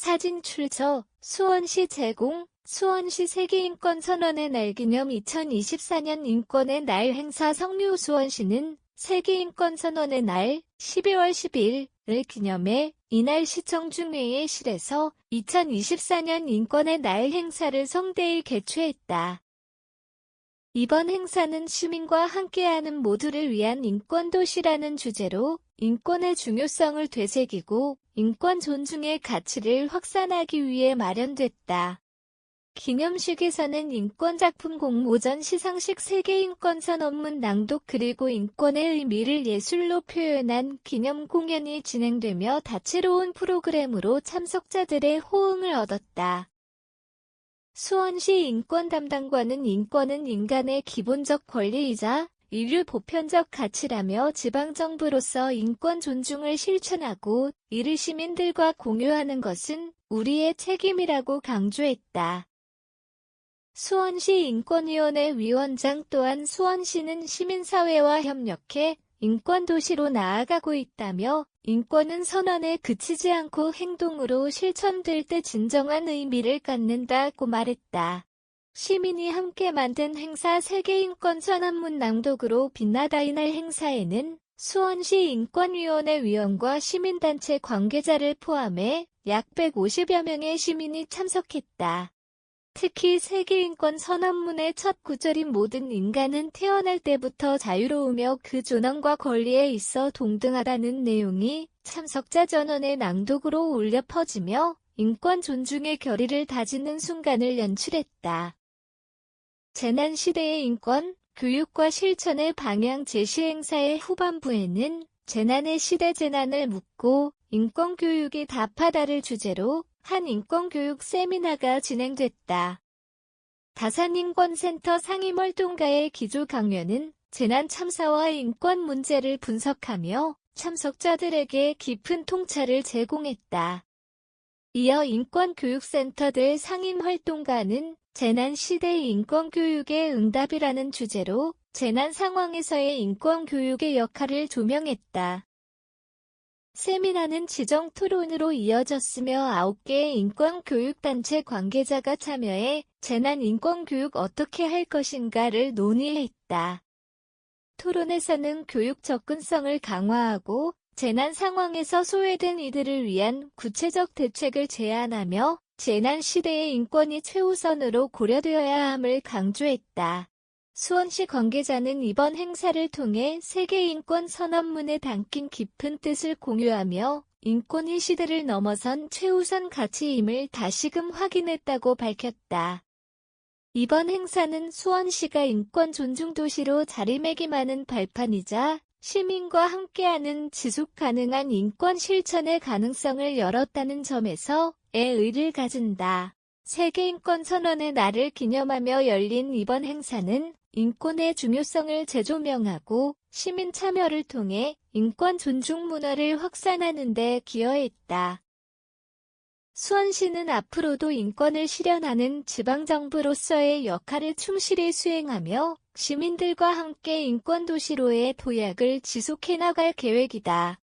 사진 출처 수원시 제공 수원시 세계인권선언의 날 기념 2024년 인권의 날 행사 성류 수원시는 세계인권선언의 날 12월 12일을 기념해 이날 시청 중회의실에서 2024년 인권의 날 행사를 성대히 개최했다. 이번 행사는 시민과 함께하는 모두를 위한 인권도시라는 주제로 인권의 중요성을 되새기고 인권 존중의 가치를 확산하기 위해 마련됐다. 기념식에서는 인권작품 공모전 시상식 세계인권선언문 낭독 그리고 인권의 의미를 예술로 표현한 기념 공연이 진행되며 다채로운 프로그램으로 참석자들의 호응을 얻었다. 수원시 인권 담당관은 인권은 인간의 기본적 권리이자 인류 보편적 가치라며 지방정부로서 인권 존중을 실천하고 이를 시민들과 공유하는 것은 우리의 책임이라고 강조했다. 수원시 인권위원회 위원장 또한 수원시는 시민사회와 협력해 인권도시로 나아가고 있다며 인권은 선언에 그치지 않고 행동으로 실천될 때 진정한 의미를 갖는다고 말했다. 시민이 함께 만든 행사 세계인권 선언문 낭독으로 빛나다 이날 행사에는 수원시 인권위원회 위원과 시민단체 관계자를 포함해 약 150여 명의 시민이 참석했다. 특히 세계인권 선언문의 첫 구절인 모든 인간은 태어날 때부터 자유로우며 그 존엄과 권리에 있어 동등하다는 내용이 참석자 전원의 낭독으로 울려 퍼지며 인권 존중의 결의를 다지는 순간을 연출했다. 재난시대의 인권, 교육과 실천의 방향 제시 행사의 후반부에는 재난의 시대 재난을 묻고 인권교육이 답하다를 주제로 한 인권교육 세미나가 진행됐다. 다산인권센터 상임활동가의 기조 강연은 재난 참사와 인권 문제를 분석하며 참석자들에게 깊은 통찰을 제공했다. 이어 인권교육센터들 상임활동가는 재난 시대의 인권교육의 응답이라는 주제로 재난 상황에서의 인권교육의 역할을 조명했다. 세미나는 지정 토론으로 이어졌으며 9개의 인권교육단체 관계자가 참여해 재난 인권교육 어떻게 할 것인가를 논의했다. 토론에서는 교육 접근성을 강화하고 재난 상황에서 소외된 이들을 위한 구체적 대책을 제안하며 재난 시대의 인권이 최우선으로 고려되어야 함을 강조했다. 수원시 관계자는 이번 행사를 통해 세계인권 선언문에 담긴 깊은 뜻을 공유하며 인권이 시대를 넘어선 최우선 가치임을 다시금 확인했다고 밝혔다. 이번 행사는 수원시가 인권 존중 도시로 자리매김하는 발판이자 시민과 함께하는 지속 가능한 인권 실천의 가능성을 열었다는 점에서 의의를 가진다. 세계인권 선언의 날을 기념하며 열린 이번 행사는 인권의 중요성을 재조명하고 시민 참여를 통해 인권 존중 문화를 확산하는 데 기여했다. 수원시는 앞으로도 인권을 실현하는 지방정부로서의 역할을 충실히 수행하며 시민들과 함께 인권도시로의 도약을 지속해 나갈 계획이다.